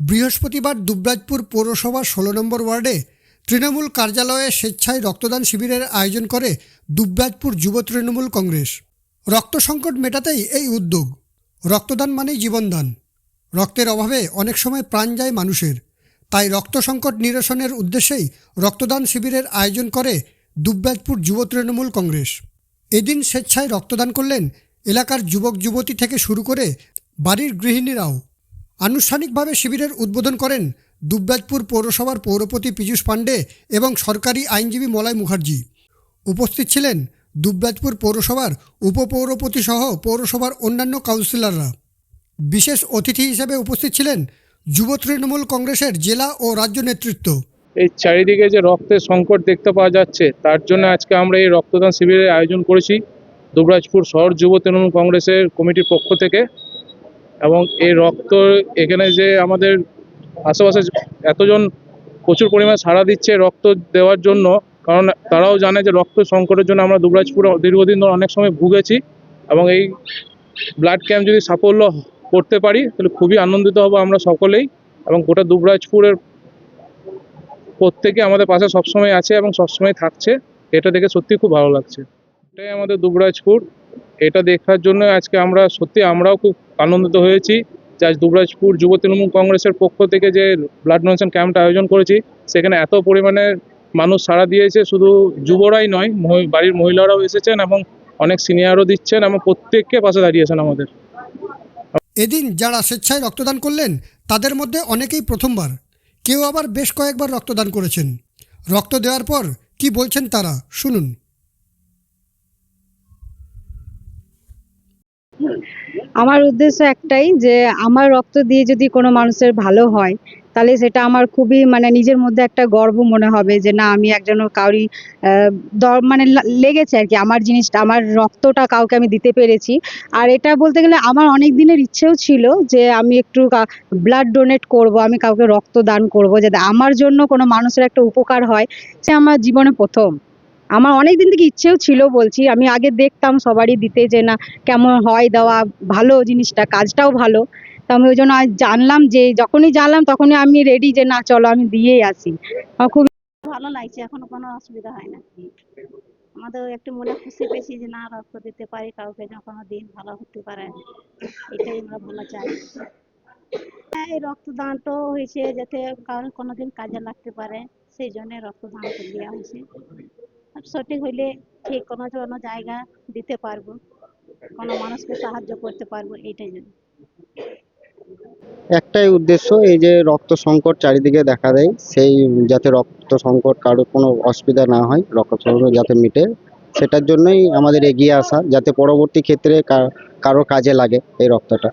বৃহস্পতিবার দুবরাজপুর পৌরসভার ষোলো নম্বর ওয়ার্ডে তৃণমূল কার্যালয়ে স্বেচ্ছায় রক্তদান শিবিরের আয়োজন করে দুবরাজপুর যুব তৃণমূল কংগ্রেস। রক্ত সংকট মেটাতেই এই উদ্যোগ। রক্তদান মানেই জীবনদান। রক্তের অভাবে অনেক সময় প্রাণ যায় মানুষের। তাই রক্ত সংকট নিরসনের উদ্দেশ্যেই রক্তদান শিবিরের আয়োজন করে দুবরাজপুর যুব তৃণমূল কংগ্রেস। এদিন স্বেচ্ছায় রক্তদান করলেন এলাকার যুবক যুবতী থেকে শুরু করে বাড়ির গৃহিণীরাও। আনুষ্ঠানিকভাবে শিবিরের উদ্বোধন করেন দুবরাজপুর পৌরসভার পৌরপতি পীযূষ পাণ্ডে এবং সরকারি আইনজীবী মলয় মুখার্জি। উপস্থিত ছিলেন দুবরাজপুর পৌরসভার উপপৌরপতি সহ পৌরসভার অন্যান্য কাউন্সিলররা। বিশেষ অতিথি হিসেবে উপস্থিত ছিলেন যুব তৃণমূল কংগ্রেসের জেলা ও রাজ্য নেতৃত্ব। এই চারিদিকে যে রক্তের সংকট দেখতে পাওয়া যাচ্ছে, তার জন্য আজকে আমরা এই রক্তদান শিবিরের আয়োজন করেছি দুবরাজপুর শহর যুব তৃণমূল কংগ্রেসের কমিটির পক্ষ থেকে। এবং এই রক্ত এখানে যে আমাদের আশেপাশে এতজন প্রচুর পরিমাণে সাড়া দিচ্ছে রক্ত দেওয়ার জন্য, কারণ তারাও জানে যে রক্ত সংকটের জন্য আমরা দুবরাজপুরে দীর্ঘদিন ধরে অনেক সময় ভুগেছি এবং এই ব্লাড ক্যাম্প যদি সাফল্য করতে পারি, তাহলে খুবই আনন্দিত হব আমরা সকলেই এবং গোটা দুবরাজপুরের প্রত্যেকে আমাদের পাশে সবসময় আছে এবং সবসময় থাকছে। এটা দেখে সত্যি খুব ভালো লাগছে। এটাই আমাদের দুবরাজপুর। এটা দেখার জন্য আজকে আমরা সত্যি আমরাও খুব আনন্দিত হয়েছি যে আজ দুবরাজপুর যুব তৃণমূল কংগ্রেসের পক্ষ থেকে যে ব্লাড ডোনেশন ক্যাম্পটা আয়োজন করেছি, সেখানে এত পরিমাণে মানুষ সাড়া দিয়েছে, শুধু যুবরাই নয় বাড়ির মহিলারাও এসেছেন এবং অনেক সিনিয়রও দিচ্ছেন এবং প্রত্যেককে পাশে দাঁড়িয়েছেন আমাদের। এদিন যারা স্বেচ্ছায় রক্তদান করলেন, তাদের মধ্যে অনেকেই প্রথমবার। কেউ আবার বেশ কয়েকবার রক্তদান করেছেন। রক্ত দেওয়ার পর কি বলছেন তারা? শুনুন। আমার উদ্দেশ্য একটাই যে আমার রক্ত দিয়ে যদি কোনো মানুষের ভালো হয়, তাহলে সেটা আমার খুবই মানে নিজের মধ্যে একটা গর্ব মনে হবে যে না, আমি একজন কাউরি মানে লেগেছে আর কি। আমার জিনিসটা, আমার রক্তটা কাউকে আমি দিতে পেরেছি। আর এটা বলতে গেলে আমার অনেক দিনের ইচ্ছেও ছিল যে আমি একটু ব্লাড ডোনেট করব, আমি কাউকে রক্ত দান করব, যাতে আমার জন্য কোনো মানুষের একটা উপকার হয়। সে আমার জীবনে প্রথম। আমার অনেক দিন থেকে ইচ্ছেও ছিল বলছি আমি আগে দেখতাম সবারই দিতে যে না কেমন হয় দেওয়া ভালো জিনিসটা কাজটাও ভালো। তো আমি ওই জন্য আজ জানলাম যে যখনই জানলাম তখনই আমি রেডি যে না চলো আমি দিয়েই আসি। আমার খুব ভালো লাগছে এখনও কোনো অসুবিধা হয় না। আমাদের একটু মনে খুশি পেয়েছি যে না রক্ত দিতে পারি কাউকে যেন কোনো দিন ভালো হতে পারে এটাই আমরা ভালো চাই। হ্যাঁ, এই রক্তদানটাও হয়েছে যাতে কারোর কোনোদিন কাজে লাগতে পারে সেই জন্য রক্তদান দেওয়া হয়েছে। সঠিক হইলে ঠিক কোনো কোনো জায়গা দিতে পারব, কোনো মানুষকে সাহায্য করতে পারব, এইটাই জন্য। একটাই উদ্দেশ্য, এই যে রক্ত সংকট চারিদিকে দেখা দেয়, সেই যাতে রক্ত সংকট কারোর কোনো অসুবিধা না হয়, রক্ত সংকট যাতে মিটে, সেটার জন্যই আমাদের এগিয়ে আসা, যাতে পরবর্তী ক্ষেত্রে কারও কাজে লাগে এই রক্তটা।